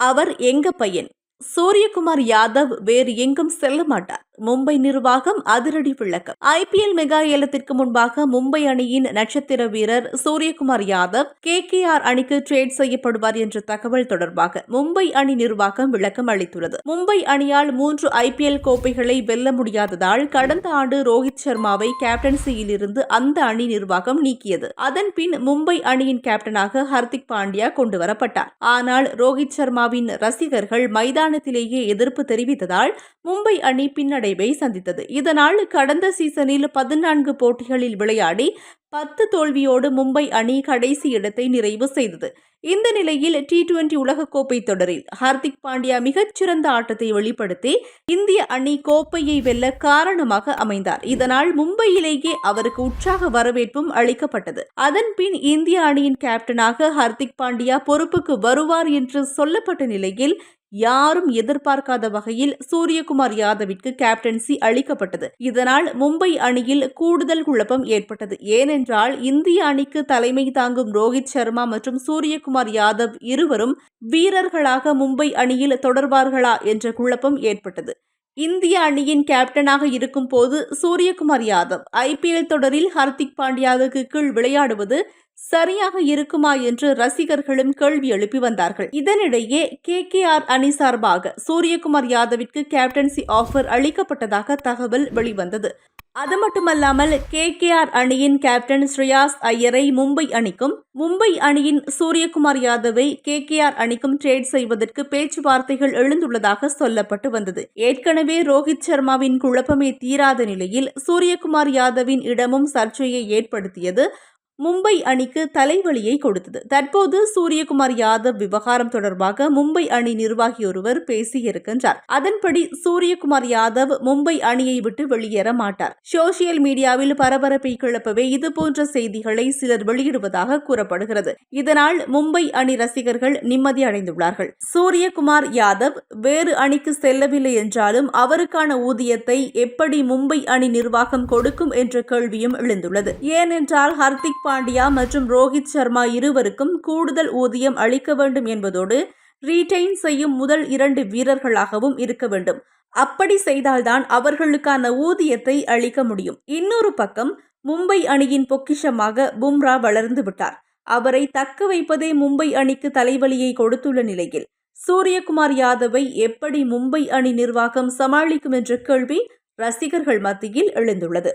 அவர் எங்க பையன்? சூரியகுமார் யாதவ் வேறு எங்கும் செல்ல மாட்டார். மும்பை நிர்வாகம் அதிரடி விளக்கம். ஐபிஎல் மெகா ஏலத்திற்கு முன்பாக மும்பை அணியின் நட்சத்திர வீரர் Suryakumar Yadav K K R அணிக்கு ட்ரேட் செய்யப்படுவார் என்ற தகவல் தொடர்பாக மும்பை அணி நிர்வாகம் விளக்கம் அளித்துள்ளது. மும்பை அணியால் மூன்று ஐபிஎல் கோப்பைகளை வெல்ல முடியாததால் கடந்த ஆண்டு ரோஹித் சர்மாவை கேப்டன்சியில் இருந்து அந்த அணி நிர்வாகம் நீக்கியது. அதன் பின் மும்பை அணியின் கேப்டனாக ஹர்திக் பாண்டியா கொண்டு வரப்பட்டார் ஆனால் ரோஹித் சர்மாவின் ரசிகர்கள் மைதானத்திலேயே எதிர்ப்பு தெரிவித்ததால் மும்பை அணி பின்னடைவை சந்தித்தது. இதனால் கடந்த சீசனில் பதினான்கு போட்டிகளில் விளையாடி பத்து தோல்வியோடு மும்பை அணி கடைசி இடத்தை நிறைவு செய்தது. இந்த நிலையில் டி டுவெண்டி உலகக்கோப்பை தொடரில் ஹார்திக் பாண்டியா மிகச்சிறந்த ஆட்டத்தை வெளிப்படுத்தி இந்திய அணி கோப்பையை வெல்ல காரணமாக அமைந்தார். இதனால் மும்பையிலேயே அவருக்கு உற்சாக வரவேற்பும் அளிக்கப்பட்டது. அதன் பின் இந்திய அணியின் கேப்டனாக ஹார்திக் பாண்டியா பொறுப்புக்கு வருவார் என்று சொல்லப்பட்ட நிலையில் யாரும் எதிர்பார்க்காத வகையில் சூரியகுமார் யாதவிற்கு கேப்டன்சி அளிக்கப்பட்டது. இதனால் மும்பை அணியில் கூடுதல் குழப்பம் ஏற்பட்டது. ஏனென்றால் இந்திய அணிக்கு தலைமை தாங்கும் ரோஹித் சர்மா மற்றும் சூரியகுமார் யாதவ் இருவரும் வீரர்களாக மும்பை அணியில் தொடர்வார்களா என்ற குழப்பம் ஏற்பட்டது. இந்திய அணியின் கேப்டனாக இருக்கும் போது சூரியகுமார் யாதவ் ஐபிஎல் தொடரில் ஹர்திக் பாண்டியாவுக்கு கீழ் விளையாடுவது சரியாக இருக்குமா என்று ரசிகர்களும் கேள்வி எழுப்பி வந்தார்கள். இதனிடையே கே கே ஆர் அணி சார்பாக சூரியகுமார் யாதவிற்கு கேப்டன்சி ஆஃபர் அளிக்கப்பட்டதாக தகவல் வெளிவந்தது. அது மட்டுமல்லாமல் கே கே ஆர் அணியின் கேப்டன் ஸ்ரேயாஸ் ஐயரை மும்பை அணிக்கும் மும்பை அணியின் சூரியகுமார் யாதவை கே கே ஆர் அணிக்கும் ட்ரேட் செய்வதற்கு பேச்சுவார்த்தைகள் எழுந்துள்ளதாக சொல்லப்பட்டு வந்தது. ஏற்கனவே ரோஹித் சர்மாவின் குழப்பமே தீராத நிலையில் சூரியகுமார் யாதவின் இடமும் சர்ச்சையை ஏற்படுத்தியது. மும்பை அணிக்கு தலைவலியை கொடுத்தது. தற்போது சூரியகுமார் யாதவ் விவகாரம் தொடர்பாக மும்பை அணி நிர்வாகி ஒருவர் பேசியிருக்கின்றார். அதன்படி சூரியகுமார் யாதவ் மும்பை அணியை விட்டு வெளியேற மாட்டார். சோசியல் மீடியாவில் பரபரப்பை கிளப்பவே இதுபோன்ற செய்திகளை சிலர் வெளியிடுவதாக கூறப்படுகிறது. இதனால் மும்பை அணி ரசிகர்கள் நிம்மதி அடைந்துள்ளார்கள். சூரியகுமார் யாதவ் வேறு அணிக்கு செல்லவில்லை என்றாலும் அவருக்கான ஊதியத்தை எப்படி மும்பை அணி நிர்வாகம் கொடுக்கும் என்ற கேள்வியும் எழுந்துள்ளது. ஏனென்றால் ஹர்திக் பாண்டியா மற்றும் ரோஹித் சர்மா இருவருக்கும் கூடுதல் ஊதியம் அளிக்க வேண்டும் என்பதோடு ரீடைன் செய்யும் முதல் இரண்டு வீரர்களாகவும் இருக்க வேண்டும். அப்படி செய்தால்தான் அவர்களுக்கான ஊதியத்தை அளிக்க முடியும். இன்னொரு பக்கம் மும்பை அணியின் பொக்கிஷமாக பும்ரா வளர்ந்து விட்டார். அவரை தக்க வைப்பதே மும்பை அணிக்கு தலைவலியை கொடுத்துள்ள நிலையில் சூரியகுமார் யாதவை எப்படி மும்பை அணி நிர்வாகம் சமாளிக்கும் என்ற கேள்வி ரசிகர்கள் மத்தியில் எழுந்துள்ளது.